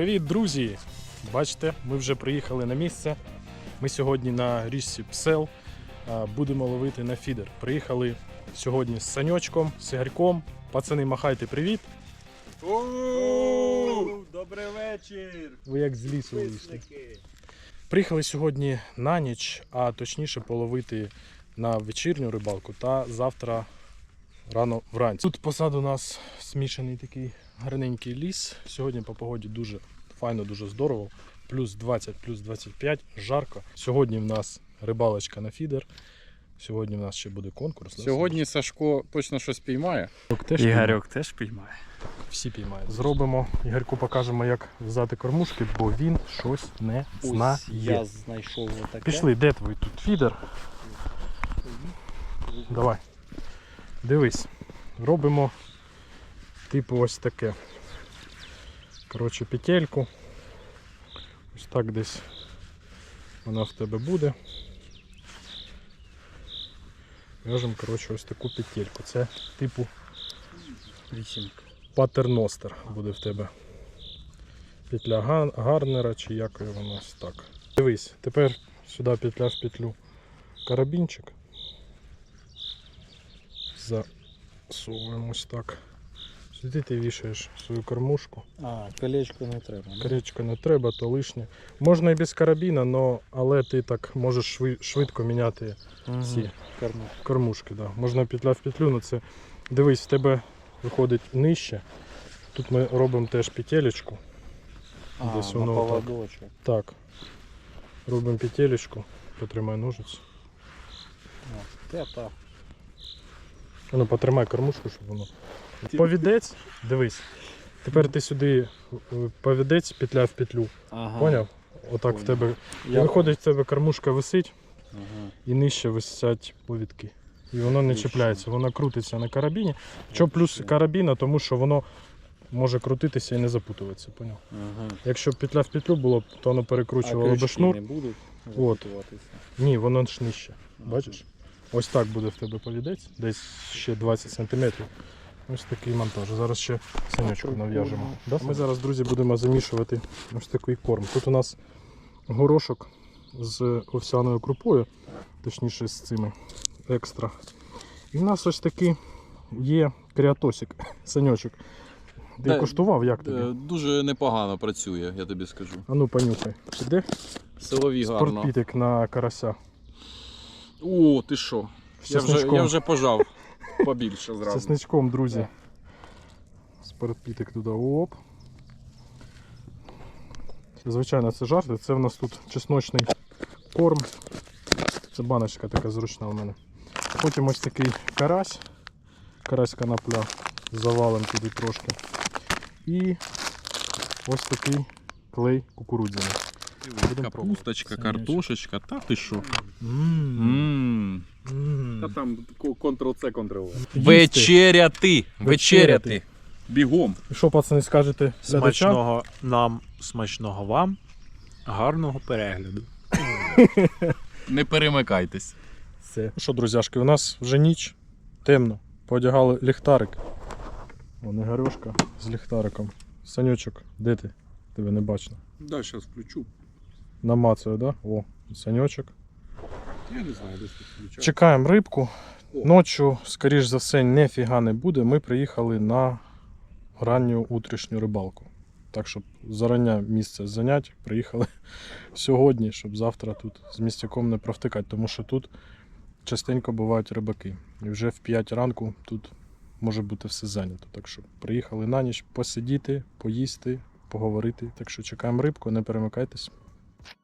Привіт, друзі! Бачите, ми вже приїхали на місце. Ми сьогодні на річці Псел будемо ловити на фідер. Приїхали сьогодні з саньочком, з Ігорьком. Пацани, махайте привіт. Добрий вечір! Ви як з лісу вийшли. Приїхали сьогодні на ніч, а точніше половити на вечірню рибалку та завтра рано вранці. Тут позаду у нас смішаний такий гарненький ліс. Сьогодні по погоді дуже файно, дуже здорово. Плюс 20, плюс 25, жарко. Сьогодні в нас рибалочка на фідер. Сьогодні в нас ще буде конкурс. да, Сьогодні Сашко точно щось піймає. Сашко? теж Ігорьок теж піймає. всі піймають. Зробимо Ігорку покажемо, як взяти кормушки, бо він щось не знає. я знайшов отаке. Пішли, де твій тут фідер? Давай. Дивись. Робимо типу ось таке. Коротше, петельку. Ось так десь вона в тебе буде. В'яжемо, коротше, ось таку петельку. Це типу Вісімка. патерностер буде в тебе. Петля Гарнера чи як його воно ось так. Дивись, тепер сюди петля в петлю карабінчик. Засовуємо ось так. Сюди ти вішаєш свою кормушку. А, колечко не треба. Корічка не треба, то лишнє. Можна і без карабіна, но, але ти так можеш швидко міняти Мгм. ці Корму. кормушки. Да. Можна петля в петлю, але це дивись, в тебе виходить нижче. Тут ми робимо теж петелечку. А, Десь на воно так. поводочок. Так. Робимо петелечку. Потримай ножиць. Те. Ну, потримай кормушку, щоб воно. Повідець, дивись. Тепер ти сюди е, повідець, петля в петлю. Ага. Поняв? Отак в тебе. І Я... виходить, в тебе кормушка висить Ага. і нижче висять повідки. І воно не Отлично. чіпляється, воно крутиться на карабіні. Що плюс карабіна, тому що воно може крутитися і не запутуватися. Поняв? Ага. Якщо б петля в петлю було, б, то воно перекручувало би крючки шнур. не будуть От. запутуватися? Ні, воно ж нижче. Бачиш? Ось так буде в тебе повідець, десь ще 20 см. Ось такий монтаж. Зараз ще Прикольно. нав'яжемо. Да? Ми зараз, друзі, будемо замішувати ось такий корм. Тут у нас горошок з овсяною крупою, точніше з цими екстра. І в нас ось такий є кріатосик, саньочок. Ти Да, куштував, як тобі? Е, Дуже непогано працює, я тобі скажу. А ну понюхай. Іде Силові гарно. спортпітик на карася. О, ти що? Я вже, я вже пожав побільше зразу. чесничком, друзі. Спортпітик туди. Оп. Звичайно, це жарти. Це в нас тут чесночний корм. Це баночка така зручна у мене. Потім ось такий карась. Карась канапля. Завалим туди трошки. І ось такий клей кукурудзяний. Капусточка, картошечка, та ти що? Мм. Та там Ctrl-C, Ctrl-V. Вечеряти! Вечеряти. Бігом! Що, пацани, скажете? Смачного нам, смачного вам, гарного перегляду. Не перемикайтесь. Все. Ну що, друзяшки, у нас вже ніч, темно. Поодягали ліхтарик. Вон Ігорюшка з ліхтариком. Санючок, де ти? Тебе не бачно. Да, зараз включу. Намацує, да? О, санючок. Я не знаю, десь тут. Чекаємо рибку. О. Ночі, скоріш за все, ніфіга не буде. Ми приїхали на ранню утрішню рибалку. Так, щоб зарання місце занять, приїхали сьогодні, щоб завтра тут з містяком не провтикати, тому що тут частенько бувають рибаки. І вже в 5 ранку тут може бути все зайнято. Так що приїхали на ніч посидіти, поїсти, поговорити. Так що чекаємо рибку, не перемикайтесь.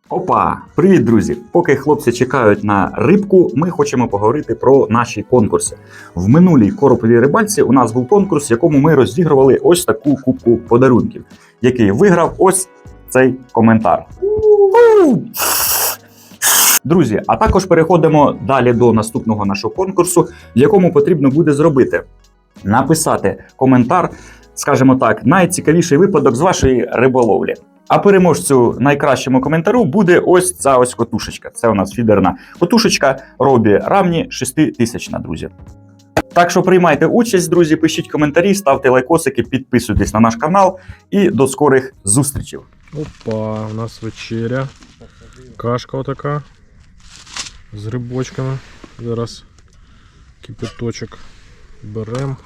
Опа! Привіт, друзі! Поки хлопці чекають на рибку, ми хочемо поговорити про наші конкурси. В минулій короповій рибальці у нас був конкурс, в якому ми розігрували ось таку кубку подарунків, який виграв ось цей коментар. Друзі, а також переходимо далі до наступного нашого конкурсу, в якому потрібно буде зробити написати коментар, скажімо так, найцікавіший випадок з вашої риболовлі. А переможцю найкращому коментару буде ось ця ось котушечка. Це у нас фідерна котушечка Робі Рамні 6000, друзі. Так що приймайте участь, друзі, пишіть коментарі, ставте лайкосики, підписуйтесь на наш канал і до скорих зустрічей. Опа, у нас вечеря. Кашка отака. З грибочками. Зараз кипяточок берем.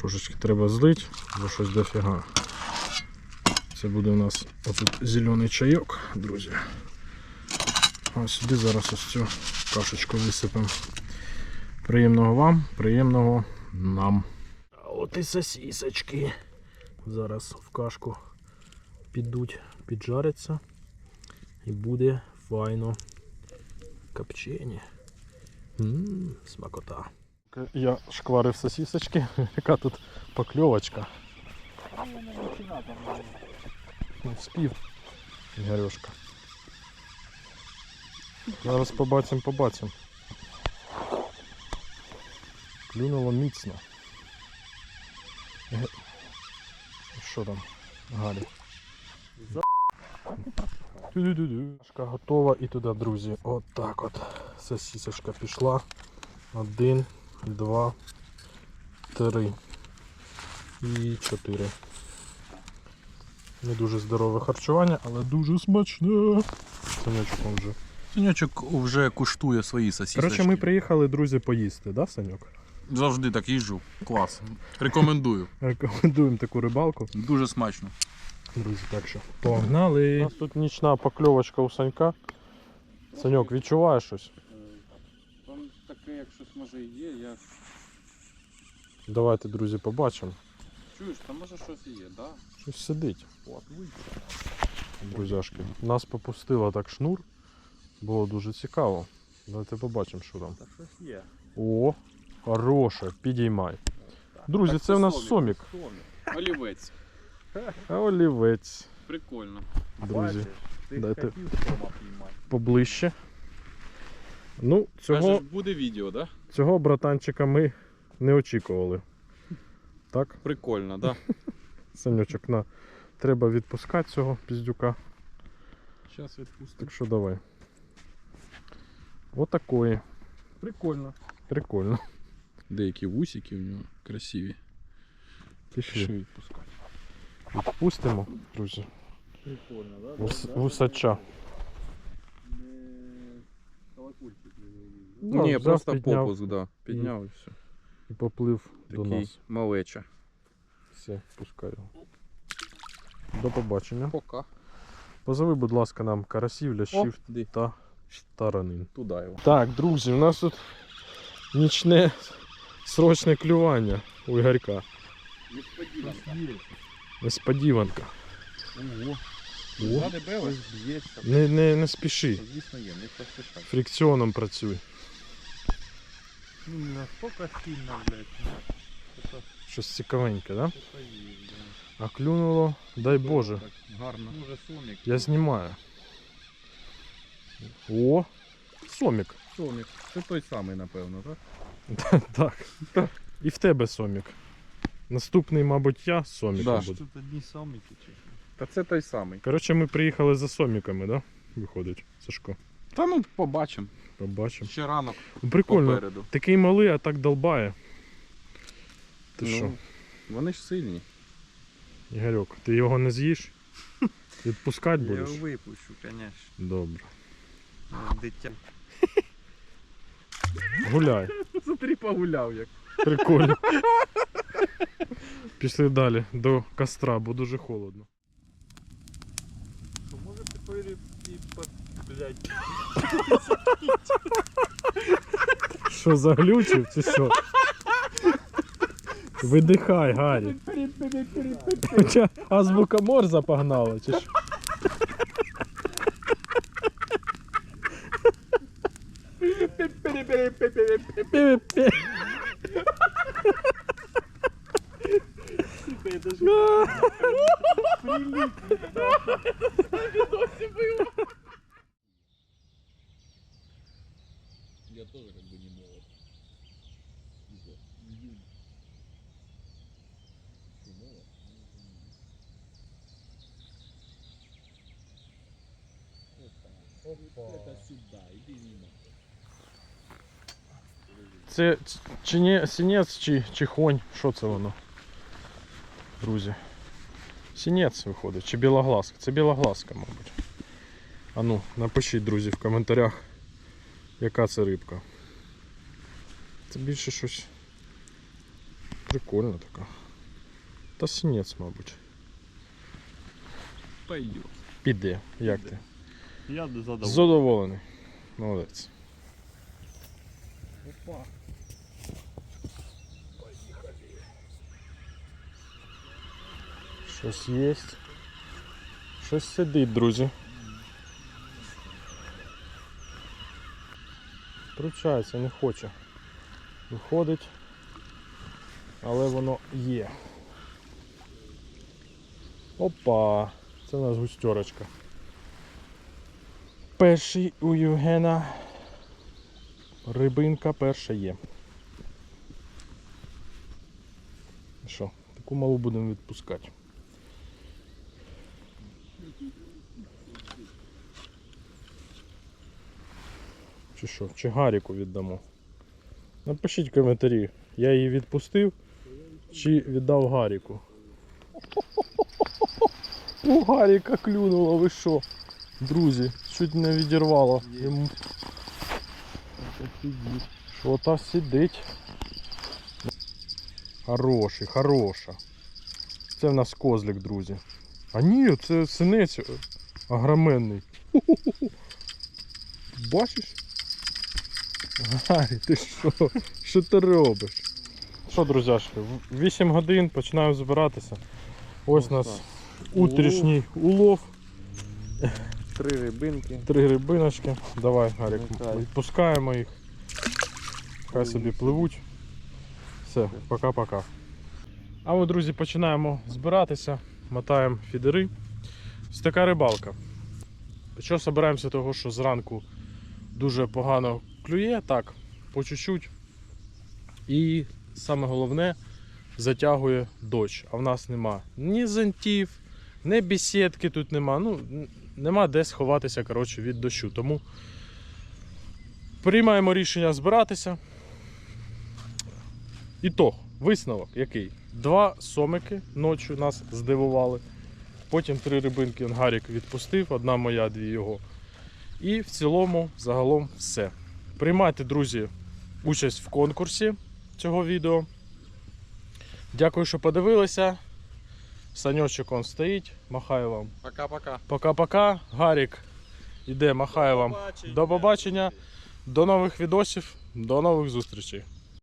Трошечки треба злить, бо щось дофіга. Це буде у нас отут зелений чайок, друзі. А сюди зараз ось цю кашечку висипемо. Приємного вам, приємного нам. А от і сосісочки. Зараз в кашку підуть, піджаряться і буде файно копчені. Смакота. Я шкварив сосісочки, яка тут покльовочка. Не вспів. Гарюшка. Зараз побачимо, побачимо. Клюнуло міцно. Що там? Галі. Ту-ду-ду-ду. Готова і туди, друзі. От так от. Сосісочка пішла. Один, два, три і чотири. Не дуже здорове харчування, але дуже смачне. Санечок он вже. Санючок вже куштує свої сосісочки. Коротше, ми приїхали, друзі, поїсти, да, Саньок? Завжди так їжджу. Клас. Рекомендую. Рекомендуємо таку рибалку. Дуже смачно. Друзі, так що погнали. У нас тут нічна покльовочка у Санька. Саньок, відчуваєш щось? Там таке, як щось може і є, я Давайте, друзі, побачимо. чуєш, там може щось і є, да? Щось сидить. Друзяшки. Нас попустило так шнур. Було дуже цікаво. Давайте побачимо, що там. О, хороше, підіймай. Друзі, це в нас сомік. Олівець. Олівець. Прикольно. Друзі, дайте поближче. Ну, цього, Кажеш, буде відео, да? цього братанчика ми не очікували. Так, Прикольно, да? Санючок, на. Треба відпускати цього піздюка. Зараз відпустимо. Так що давай. Отакої. Прикольно. Прикольно. Деякі вусики у нього красиві. Пішли. Що відпускати? Відпустимо, друзі. Прикольно, да? Вус, вусача. Ну, Ні, взяв, просто підняв попуск, да. Підняв і все. І поплив до Такий нас. малеча. Все, пускаю. До побачення. Пока. Позови, будь ласка, нам карасів, лящів Де? та таранин. Туди його. Так, друзі, у нас тут нічне срочне клювання у Ігорька. Несподіванка. Ого. О, не, не, не спіши. Звісно є, не поспішай. Фрикціоном працюй. Ну, не настільки сильно, блядь. Щось цікавеньке, да? А клюнуло, дай Боже. Гарно. Сомік. Я знімаю. О, сомік. Сомік. Це той самий, напевно, так? Так. І в тебе сомік. Наступний, мабуть, я з соміком Да. Тут одні сомики чи? Та це той самий. Коротше, ми приїхали за соміками, да? Виходить, Сашко. Та ну побачимо. Побачимо. Ще ранок Ну, Прикольно. попереду. Такий малий, а так долбає. Ти Ну, що, Вони ж сильні. Ігорьок, ти його не з'їш? Відпускати Я будеш? його випущу, звісно. Добре. Дитя. Гуляй. Смотри, погуляв як. Прикольно. Пішли далі до костра, бо дуже холодно. Може тепер і блядь, Що, заглючив чи що? Видихай, Гаррі. Азбука Морза погнала, чи що? Я тоже как бы не молод. Мимо. Це чи не сінець, чи, чи хонь? Що це воно? Друзі. Сінець виходить, чи білогласка? Це білогласка, мабуть. А ну, напишіть, друзі, в коментарях, яка це рибка. Це більше щось прикольна така. Та сінець, мабуть. Пойдет. Піде. Як ти? Я задоволений. Задоволений. Молодець. Опа. Щось є. Щось сидить, друзі. Пручається, не хоче. Виходить. Але воно є. Опа! Це у нас густерочка. Перший у Євгена. Рибинка перша є. Що, таку малу будемо відпускати. Чи що? Чи Гаріку віддамо? Напишіть в коментарі, я її відпустив чи віддав Гаріку. У Гаріка клюнуло, ви що? Друзі, чуть не відірвало. Йому. Що та сидить? Хороший, хороша. Це в нас козлик, друзі. А ні, це синець е, огроменний. Ху-ху-ху. Бачиш? Гарі, ти що? Що ти робиш? Що, друзяшки, 8 годин починаємо збиратися. Ось у нас утрішній улов. Три рибинки. Три рибиночки. Давай, Гарік, відпускаємо їх. Хай собі пливуть. Все, пока-пока. А ми, друзі, починаємо збиратися, мотаємо фідери. Ось така рибалка. Що збираємося того, що зранку дуже погано клює, так, по чуть-чуть. І саме головне затягує дощ. А в нас нема ні зонтів, ні бесідки тут нема. Ну, нема де сховатися коротше, від дощу. Тому приймаємо рішення збиратися. Ітог, висновок який? Два сомики ночі нас здивували. Потім три рибинки он Гарік відпустив, одна моя, дві його. І в цілому, загалом, все. Приймайте, друзі, участь в конкурсі цього відео. Дякую, що подивилися. Саньочок он стоїть, махаю вам. Пока-пока. Пока-пока. Гарік іде, махає вам. До побачення. До нових відосів, до нових зустрічей.